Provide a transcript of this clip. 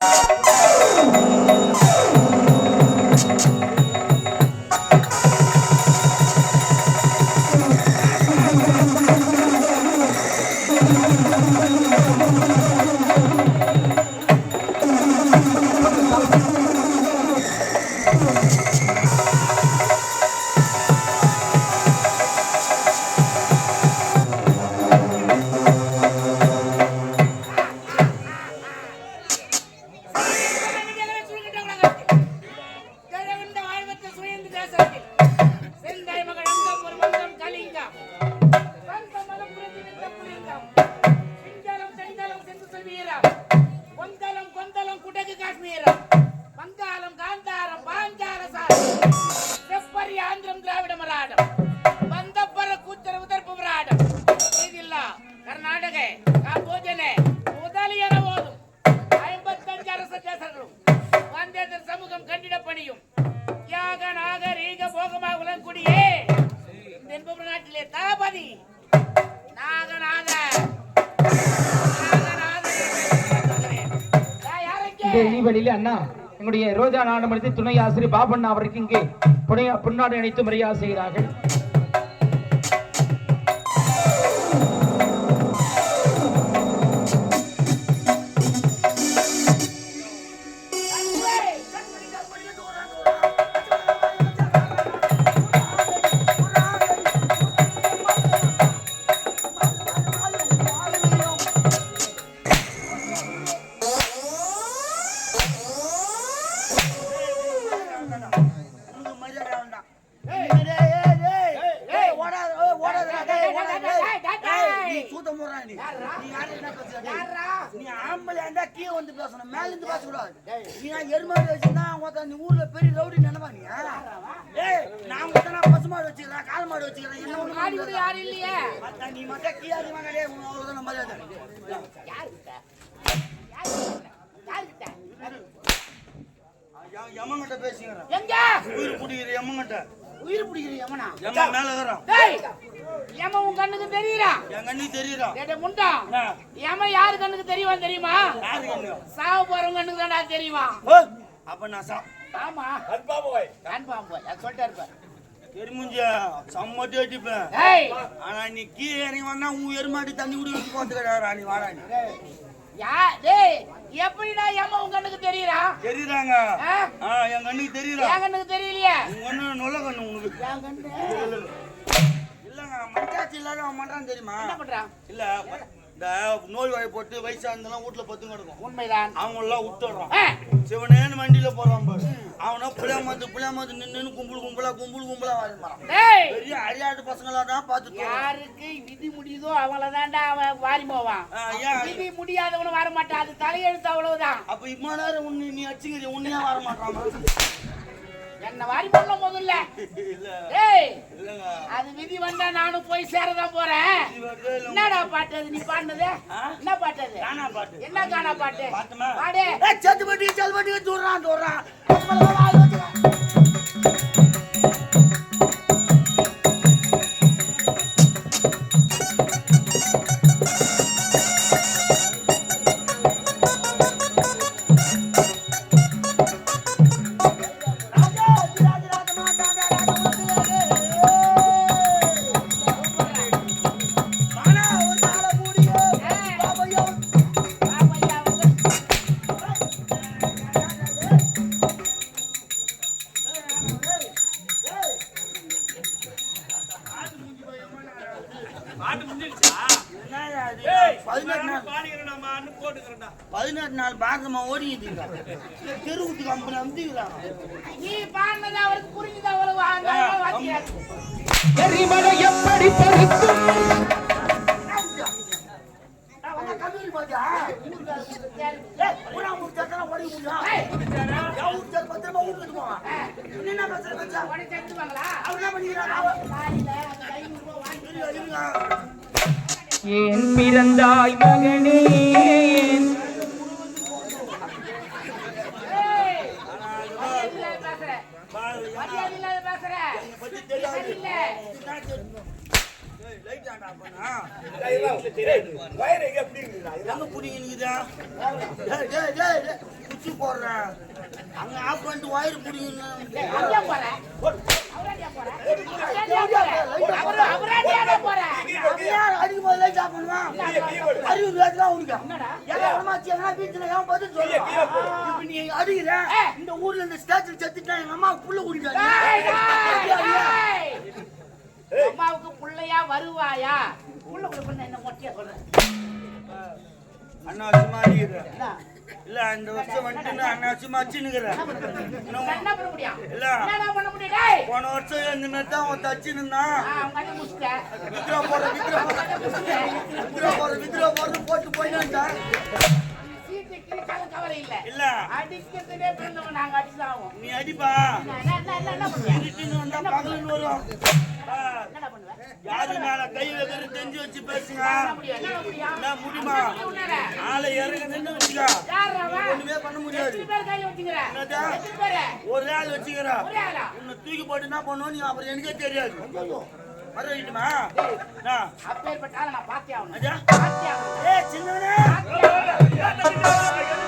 வங்காளம் யாருக்கு அண்ணா எங்களுடைய ரோஜா நாடமனத்தில் துணை ஆசிரியர் பாபண்ணா அவருக்கு இங்கே புனையா புன்னாடு மரியாதை செய்கிறார்கள். நீ ஆம்பளையா இருந்தா கீழே வந்து பேசணும், மேல இருந்து பேசக்கூடாது. நீ எருமாடு வச்சிருந்தா, ஒருத்தன் நீ ஊர்ல பெரிய ரவுடி நினைப்பா நீ? டேய், நான் மட்டும் நான் பசு மாடு வச்சுக்கிறேன், காளை மாடு வச்சுக்கிறேன், என்ன மாடி. யாரும் இல்லையே நீ மட்டும் கீழே டேய், உனக்கு அவ்வளவுதான் மரியாதை. பேசிக்கிறேன். எங்க உயிர் பிடிக்கிற எமன்கிட்ட. உயிர் பிடிக்கிற எமன் மேல இருக்கிறான். ஏமா உன் கண்ணுக்கு தெரியுறா என் கண்ணுக்கு தெரியுறான். டேய் டேய், முண்டா? ஏமா யாரு கண்ணுக்கு தெரியுமா தெரியுமா? யாரு கண்ணு? சாவு போறவங்க கண்ணுக்கு தான்டா தெரியுமா? அப்ப நான் சா- ஆமா. கன்ஃபார்ம் போய் அது சொல்லிட்டே இருப்பேன் எருமுஞ்சா, செம்ம தேடிப்பேன். டேய் ஆனா நீ கீழே இறங்கி வந்தா உன் எருமாடி தண்ணி குடி வச்சு போத்துக்கடா நீ வாடா நீ. யா டேய் எப்படிடா ஏமா உன் கண்ணுக்கு தெரியுறா தெரியுறாங்க என் கண்ணுக்கு தெரியுறா என் கண்ணுக்கு தெரியலையே. உன் கண்ணு நொல்ல கண்ணு உனக்கு. என் கண்ணு. இல்லங்க மச்சாச்சி இல்லாத அவன் பண்றான் தெரியுமா? என்ன பண்றான் இல்ல இந்த நோய் வாய் போட்டு வயசா இருந்தெல்லாம் வீட்டுல பத்து கிடக்கும். உண்மைதான். அவங்க எல்லாம் விட்டுடுறான் சிவனேன்னு வண்டியில போறான் பாரு. அவனா புளியாமத்து புளியாமத்து நின்னு கும்பல் கும்பலா கும்பல் கும்பலா வாரிமாறான். பெரிய அரியாட்டு பசங்களா தான் பார்த்து. யாருக்கு விதி முடியுதோ அவளதான்டா அவன் வாரி போவான் விதி முடியாதவனு வர மாட்டான் அது தலையெழுத்து அவ்வளவுதான். அப்ப இம்மா நேரம் உன்னை நீ அடிச்சுக்கிற உன்னையா வர மாட்டான் என்ன வாரி போடல முதல்ல இல்ல. டேய் இல்லங்க. அது விதி வந்தா நானும் போய் சேரதான் போறேன். என்னடா பாட்டு அது? நீ பாடுனது? என்ன பாட்டு அது? என்ன காணா பாட்டு? பாடு. ஏய் செத்து பட்டி செத்து பட்டி தூடுறான் தூடுறான் பதினெட்டு நாள். பாரதமா கம்பெனி அந்த அளவு வாத்தியார். எரிமலை எப்படி பறிக்கும் கம்பெனி பாத்தியா ஊரா ஊர் சேர்த்தா ஓடி முடியும்? பத்திரமா வீட்டுக்கு போவான் என்ன? அவர் என்ன ஏன் பிறந்தாய் மகனே? ஏன் ஏய், மரியாதை இல்லாத பேசுற. பாரு, மரியாதை இல்லாத பேசுற. பத்தி தெரியாது. சரியில்ல. ஏய், light ஆன்டா பண்ணா. எங்க புடிங்க நீக்குதா? டேய், டேய், டேய், டேய். போடுறேன் அங்க ஆஃப் பண்ணிட்டு ஒயர் பிடிங்க டேய், அங்கேயா போற? அவராண்டியா போற? அவராண்டியா போற? அவரு- அவராண்டியாடா போற? அடிக்கும் போது லைட் ஆஃப் பண்ணுவான் அறிவு வேட்டலாம் உனக்கு ஏன் வீட்டுல ஏன் பதில் சொல்லு இப்ப நீ அடிக்கிற? இந்த ஊர்ல இந்த ஸ்டேச்சுல செத்துட்டா எங்க அம்மா புள்ள குடிக்காது. அம்மாவுக்கு புள்ளையா வருவாயா? புள்ள கொடுப்பேன் என்ன மொட்டையா சொல்றேன் அண்ணா சும்மா? இல்ல இந்த வருஷம் வந்துட்டு அண்ணா சும்மா அச்சுன்னுக்குறேன் நான் என்ன பண்ண முடியும்? இல்ல. என்னடா பண்ண முடியும்? டேய். போன வருஷம் இந்த மாதிரி தான் அவங்க அண்ணன் முடிச்சிட்டேன் வித்ரா போற வித்ரா போற வித்ரா போற வித்ரா போறது போட்டு போயிட்டான் சீட்டு இல்ல இல்ல அடிக்கிறதுலே நாங்க நீ அடிப்பா இருட்டுன்னு வந்தா பகலுன்னு வரும் யாரு மேல கை தெரிஞ்சு வச்சு பேசுங்க முடியும் ஆளை இறங்க நின்று வச்சுக்க ஒண்ணுமே பண்ண முடியாது ஒரு ஆள் வச்சுக்கிற ஒரே ஆளா உன்னை தூக்கி போட்டு என்ன பண்ணுவோம் நீ அப்புறம் எனக்கே தெரியாது வர வைக்குமா அப்பேற்பட்ட ஆளை நான் பார்த்தே ஆகணும் அஜா பார்த்தே ஆகணும் ஏ சின்னவனே பார்த்தே